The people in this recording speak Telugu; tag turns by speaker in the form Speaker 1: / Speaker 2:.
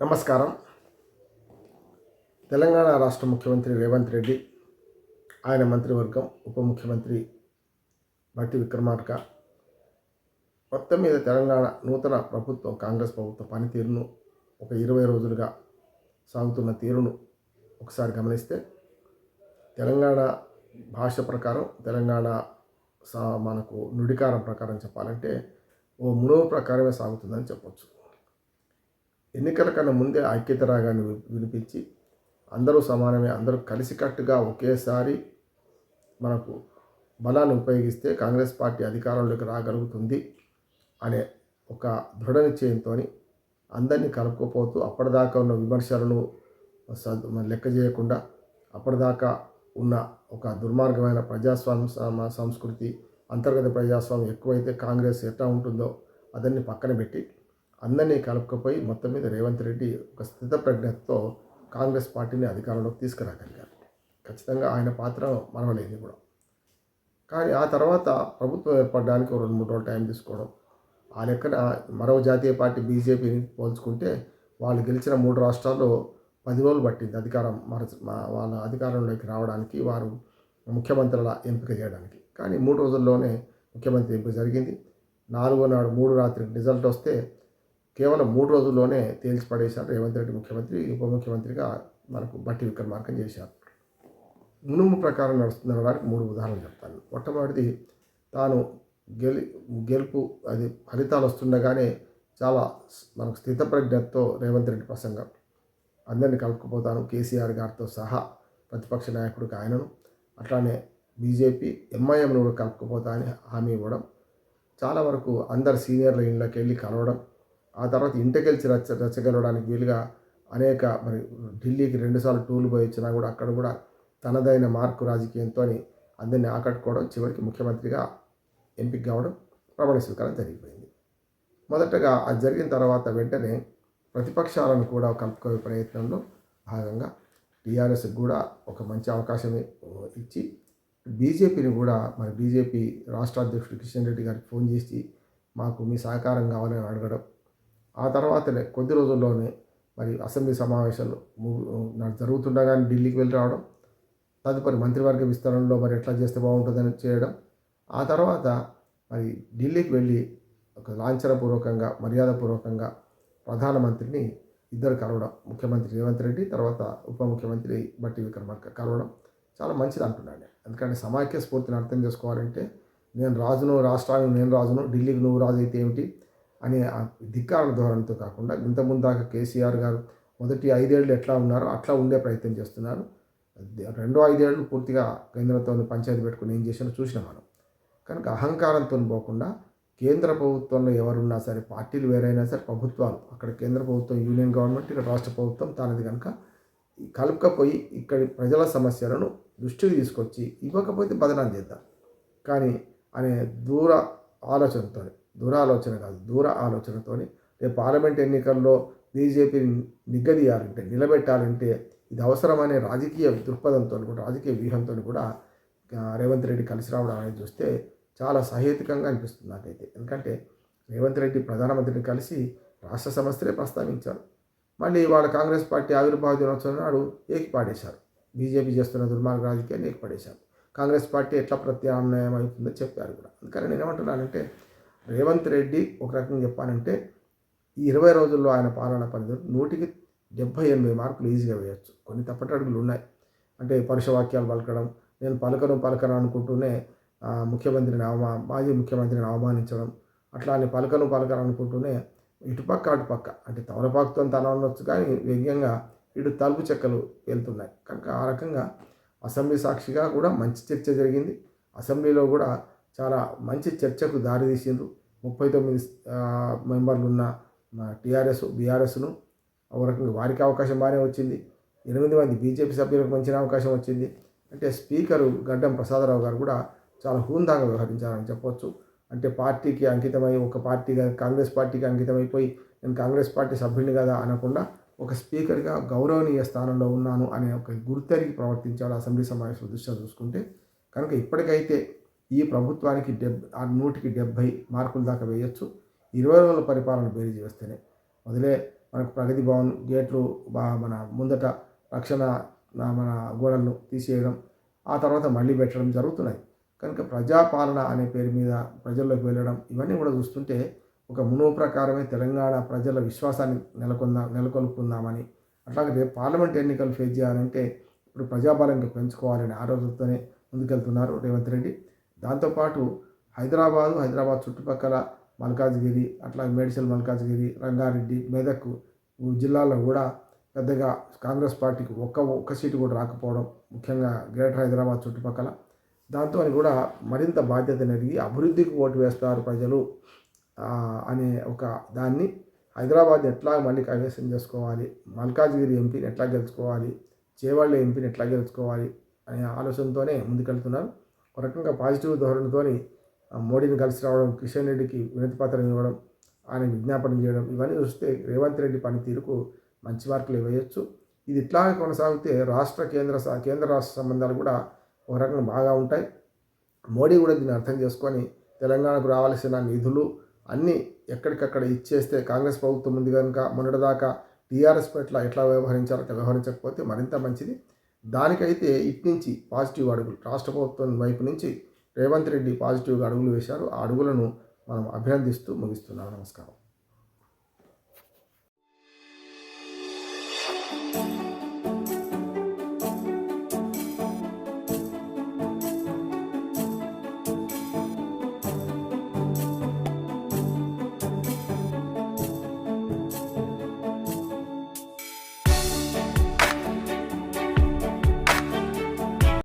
Speaker 1: నమస్కారం. తెలంగాణ రాష్ట్ర ముఖ్యమంత్రి రేవంత్ రెడ్డి ఆయన మంత్రివర్గం ఉప ముఖ్యమంత్రి భట్టి విక్రమార్క మొత్తం మీద తెలంగాణ నూతన ప్రభుత్వం కాంగ్రెస్ ప్రభుత్వ పనితీరును ఒక ఇరవై రోజులుగా సాగుతున్న తీరును ఒకసారి గమనిస్తే తెలంగాణ భాష ప్రకారం తెలంగాణ సా మనకు నుడికారం ప్రకారం చెప్పాలంటే ఓ మునువ ప్రకారమే సాగుతుందని చెప్పొచ్చు. ఎన్నికల కన్నా ముందే ఐక్యత రాగాన్ని వి- వినిపించి అందరూ సమానమే అందరూ కలిసికట్టుగా ఒకేసారి మనకు బలాన్ని ఉపయోగిస్తే కాంగ్రెస్ పార్టీ అధికారంలోకి రాగలుగుతుంది అనే ఒక దృఢ నిశ్చయంతో అందరినీ కలుపుకోపోతూ అప్పటిదాకా ఉన్న విమర్శలను లెక్క చేయకుండా అప్పటిదాకా ఉన్న ఒక దుర్మార్గమైన ప్రజాస్వామ్య సంస్కృతి అంతర్గత ప్రజాస్వామ్యం ఎక్కువైతే కాంగ్రెస్ ఎట్లా ఉంటుందో అదన్ని పక్కన పెట్టి అందరినీ కలుపుకపోయి మొత్తం మీద రేవంత్ రెడ్డి ఒక స్థితప్రజ్ఞతతో కాంగ్రెస్ పార్టీని అధికారంలోకి తీసుకురాగలిగారు. ఖచ్చితంగా ఆయన పాత్ర మనవలేదు కూడా కానీ ఆ తర్వాత ప్రభుత్వం ఏర్పడడానికి ఒక రెండు మూడు రోజులు టైం తీసుకోవడం ఆ లెక్కన మరో జాతీయ పార్టీ బీజేపీని పోల్చుకుంటే వాళ్ళు గెలిచిన మూడు రాష్ట్రాల్లో పది రోజులు పట్టింది అధికారం మర మా- వాళ్ళ అధికారంలోకి రావడానికి వారు ముఖ్యమంత్రుల ఎంపిక చేయడానికి. కానీ మూడు రోజుల్లోనే ముఖ్యమంత్రి ఎంపిక జరిగింది. నాలుగో నాడు మూడు రాత్రికి రిజల్ట్ వస్తే కేవలం మూడు రోజుల్లోనే తేల్చి పడేశారు రేవంత్ రెడ్డి ముఖ్యమంత్రి ఉప ముఖ్యమంత్రిగా మనకు బట్టి విక్రమార్కం చేశారు. మునుము ప్రకారం నడుస్తుందనడానికి మూడు ఉదాహరణలు చెప్తాను. మొట్టమొదటిది తాను గెలి గెలుపు అది ఫలితాలు వస్తుండగానే చాలా మనకు స్థితప్రజ్ఞతో రేవంత్ రెడ్డి ప్రసంగం. అందరినీ కలుపుకుపోతాను కేసీఆర్ గారితో సహా ప్రతిపక్ష నాయకుడికి ఆయనను. అట్లానే బీజేపీ ఎంఐఎంను కూడా కలుపుకుపోతా అని హామీ ఇవ్వడం. చాలా వరకు అందరు సీనియర్ల ఇళ్ళకి వెళ్ళి కలవడం. ఆ తర్వాత ఇంటికెళ్ళి రచ్చ రచ్చగలవడానికి వీలుగా అనేక మరి ఢిల్లీకి రెండుసార్లు టూర్లు పోయి వచ్చినా కూడా అక్కడ కూడా తనదైన మార్కు రాజకీయంతో అందరినీ ఆకట్టుకోవడం చివరికి ముఖ్యమంత్రిగా ఎంపిక కావడం ప్రమాణ స్వీకారం జరిగిపోయింది. మొదటగా అది జరిగిన తర్వాత వెంటనే ప్రతిపక్షాలను కూడా కలుపుకునే ప్రయత్నంలో భాగంగా టీఆర్ఎస్కి కూడా ఒక మంచి అవకాశం ఇచ్చి బీజేపీని కూడా మరి బీజేపీ రాష్ట్ర అధ్యక్షుడు కిషన్ రెడ్డి గారికి ఫోన్ చేసి మాకు మీ సహకారం కావాలని అడగడం ఆ తర్వాతనే కొద్ది రోజుల్లోనే మరి అసెంబ్లీ సమావేశాలు ము- జరుగుతుండగానే ఢిల్లీకి వెళ్ళి రావడం తదుపరి మంత్రివర్గ విస్తరణలో మరి ఎట్లా చేస్తే బాగుంటుందని చేయడం ఆ తర్వాత మరి ఢిల్లీకి వెళ్ళి ఒక లాంఛనపూర్వకంగా మర్యాదపూర్వకంగా ప్రధానమంత్రిని ఇద్దరు కలవడం ముఖ్యమంత్రి రేవంత్ రెడ్డి తర్వాత ఉప ముఖ్యమంత్రి బట్టి విక్రమార్క కలవడం చాలా మంచిది అంటున్నాడు ఎందుకంటే సమాఖ్య స్ఫూర్తిని అర్థం చేసుకోవాలంటే నేను రాజును రాష్ట్రానికి నేను రాజును ఢిల్లీకి నువ్వు రాజు అయితే ఏమిటి? అనే ఆ ధిక్కారణ ధోరణితో కాకుండా ఇంత దాకా కేసీఆర్ గారు మొదటి ఐదేళ్ళు ఎట్లా ఉన్నారో అట్లా ఉండే ప్రయత్నం చేస్తున్నారు. రెండో ఐదేళ్ళు పూర్తిగా కేంద్రంతో పంచాయతీ పెట్టుకుని ఏం చేసినా చూసినాం మనం. కనుక అహంకారంతో పోకుండా కేంద్ర ప్రభుత్వంలో ఎవరున్నా సరే పార్టీలు వేరైనా సరే ప్రభుత్వాలు అక్కడ కేంద్ర ప్రభుత్వం యూనియన్ గవర్నమెంట్ ఇక్కడ రాష్ట్ర ప్రభుత్వం తానది కనుక కలుపుకపోయి ఇక్కడి ప్రజల సమస్యలను దృష్టికి తీసుకొచ్చి ఇవ్వకపోతే బదనాలు చేద్దాం. కానీ అనే దూర ఆలోచనతో దూరాలోచన కాదు దూర ఆలోచనతో రేపు పార్లమెంట్ ఎన్నికల్లో బీజేపీని నిగ్గదీయాలంటే నిలబెట్టాలంటే ఇది అవసరమనే రాజకీయ దృక్పథంతో కూడా రాజకీయ వ్యూహంతో కూడా రేవంత్ రెడ్డి కలిసి రావడం అనేది చూస్తే చాలా సహేతుకంగా అనిపిస్తుంది నాకైతే. ఎందుకంటే రేవంత్ రెడ్డి ప్రధానమంత్రిని కలిసి రాష్ట్ర సమస్యలే ప్రస్తావించారు. మళ్ళీ వాళ్ళ కాంగ్రెస్ పార్టీ ఆవిర్భావ దినోత్సవం నాడు ఏకిపాడేశారు. బీజేపీ చేస్తున్న దుర్మార్గ రాజకీయాన్ని ఏకపడేశారు. కాంగ్రెస్ పార్టీ ఎట్లా ప్రత్యామ్నాయం అవుతుందో చెప్పారు కూడా. అందుకని నేను ఏమంటున్నానంటే రేవంత్ రెడ్డి ఒక రకంగా చెప్పాలంటే ఈ ఇరవై రోజుల్లో ఆయన పాలన పరిధిలో నూటికి డెబ్భై ఎనభై మార్కులు ఈజీగా వేయచ్చు. కొన్ని తప్పటి అడుగులు ఉన్నాయి. అంటే పరుషవాక్యాలు పలకడం నేను పలకను పలకను అనుకుంటూనే ముఖ్యమంత్రిని అవమా మాజీ ముఖ్యమంత్రిని అవమానించడం అట్లానే పలకను పలకను అనుకుంటూనే ఇటుపక్క అటుపక్క అంటే తమలపాకుతో తన ఉండొచ్చు కానీ వ్యంగ్యంగా ఇటు తలుపు చెక్కలు వెళ్తున్నాయి. కనుక ఆ రకంగా అసెంబ్లీ సాక్షిగా కూడా మంచి చర్చ జరిగింది. అసెంబ్లీలో కూడా చాలా మంచి చర్చకు దారితీసిండ్రు. ముప్పై తొమ్మిది మెంబర్లు ఉన్న టీఆర్ఎస్ బీఆర్ఎస్ను. ఒక రకంగా వారికి అవకాశం బాగానే వచ్చింది. ఎనిమిది మంది బీజేపీ సభ్యులకు మంచి అవకాశం వచ్చింది. అంటే స్పీకరు గడ్డం ప్రసాదరావు గారు కూడా చాలా హూందాగా వ్యవహరించారని చెప్పొచ్చు. అంటే పార్టీకి అంకితమై ఒక పార్టీగా కాంగ్రెస్ పార్టీకి అంకితమైపోయి నేను కాంగ్రెస్ పార్టీ సభ్యుని కదా అనకుండా ఒక స్పీకర్గా గౌరవనీయ స్థానంలో ఉన్నాను అనే ఒక గుర్తెరిగి ప్రవర్తించాడు అసెంబ్లీ సమావేశం దృష్ట్యా చూసుకుంటే. కనుక ఇప్పటికైతే ఈ ప్రభుత్వానికి డెబ్ నూటికి డెబ్భై మార్కుల దాకా వేయొచ్చు. ఇరవై రోజుల పరిపాలన బేరీజ్ వేస్తేనే మొదలే మనకు ప్రగతి భవన్ గేట్లు మన ముందట రక్షణ మన గోడలను తీసేయడం ఆ తర్వాత మళ్ళీ పెట్టడం జరుగుతున్నాయి. కనుక ప్రజాపాలన అనే పేరు మీద ప్రజల్లోకి వెళ్ళడం ఇవన్నీ కూడా చూస్తుంటే ఒక మునువు ప్రకారమే తెలంగాణ ప్రజల విశ్వాసాన్ని నెలకొందాం నెలకొల్పుకుందామని. అట్లాగే రేపు పార్లమెంట్ ఎన్నికలు ఫేస్ చేయాలంటే ఇప్పుడు ప్రజాపాలనకి పెంచుకోవాలని ఆలోచనతోనే ముందుకెళ్తున్నారు రేవంత్ రెడ్డి. దాంతోపాటు హైదరాబాదు హైదరాబాద్ చుట్టుపక్కల మల్కాజ్గిరి అట్లా మేడ్చల్ మల్కాజ్గిరి రంగారెడ్డి మెదక్ జిల్లాలో జిల్లాల్లో కూడా పెద్దగా కాంగ్రెస్ పార్టీకి ఒక్క ఒక్క సీటు కూడా రాకపోవడం ముఖ్యంగా గ్రేటర్ హైదరాబాద్ చుట్టుపక్కల. దాంతో అని కూడా మరింత బాధ్యత నెరిగి అభివృద్ధికి ఓటు వేస్తారు ప్రజలు అనే ఒక దాన్ని హైదరాబాద్ ఎట్లా మళ్ళీ కైవసం చేసుకోవాలి మల్కాజ్గిరి ఎంపీని ఎట్లా గెలుచుకోవాలి చేవాళ్ళ ఎంపీని ఎట్లా గెలుచుకోవాలి అనే ఆలోచనతోనే ముందుకెళ్తున్నారు. ఒక రకంగా పాజిటివ్ ధోరణితోని మోడీని కలిసి రావడం కిషన్ రెడ్డికి వినతి పత్రం ఇవ్వడం ఆయన విజ్ఞాపన చేయడం ఇవన్నీ చూస్తే రేవంత్ రెడ్డి పనితీరుకు మంచి మార్కులు వేయొచ్చు ఇది ఇట్లాగే కొనసాగితే రాష్ట్ర కేంద్ర కేంద్ర రాష్ట్ర సంబంధాలు కూడా ఒక రకంగా బాగా ఉంటాయి. మోడీ కూడా దీన్ని అర్థం చేసుకొని తెలంగాణకు రావాల్సిన నిధులు అన్నీ ఎక్కడికక్కడ ఇచ్చేస్తే కాంగ్రెస్ ప్రభుత్వం ఉంది కనుక మొన్నటిదాకా టీఆర్ఎస్ పట్ల ఎట్లా వ్యవహరించాలో వ్యవహరించకపోతే మరింత మంచిది. దానికైతే ఇట్నుంచి పాజిటివ్ అడుగులు రాష్ట్ర ప్రభుత్వం వైపు నుంచి రేవంత్ రెడ్డి పాజిటివ్గా అడుగులు వేశారు. ఆ అడుగులను మనం అభినందిస్తూ ముగిస్తున్నాం. నమస్కారం.